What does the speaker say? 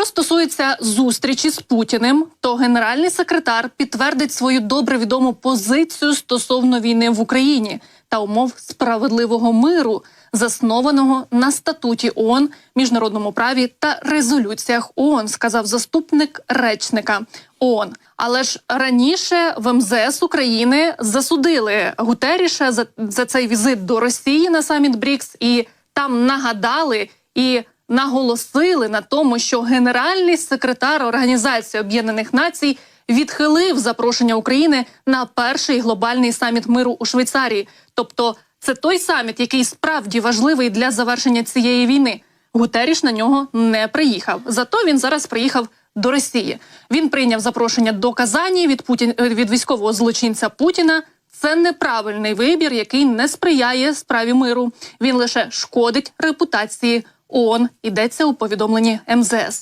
Що стосується зустрічі з Путіним, то генеральний секретар підтвердить свою добре відому позицію стосовно війни в Україні та умов справедливого миру, заснованого на статуті ООН, міжнародному праві та резолюціях ООН, сказав заступник речника ООН. Але ж раніше в МЗС України засудили Гутеріша за, за цей візит до Росії на саміт БРІКС і там нагадали і наголосили на тому, що генеральний секретар Організації Об'єднаних Націй відхилив запрошення України на перший глобальний саміт миру у Швейцарії. Тобто, це той саміт, який справді важливий для завершення цієї війни. Гутеріш на нього не приїхав. Зато він зараз приїхав до Росії. Він прийняв запрошення до Казані від Путін е, від військового злочинця Путіна. Це неправильний вибір, який не сприяє справі миру. Він лише шкодить репутації ООН. Йдеться у повідомленні МЗС.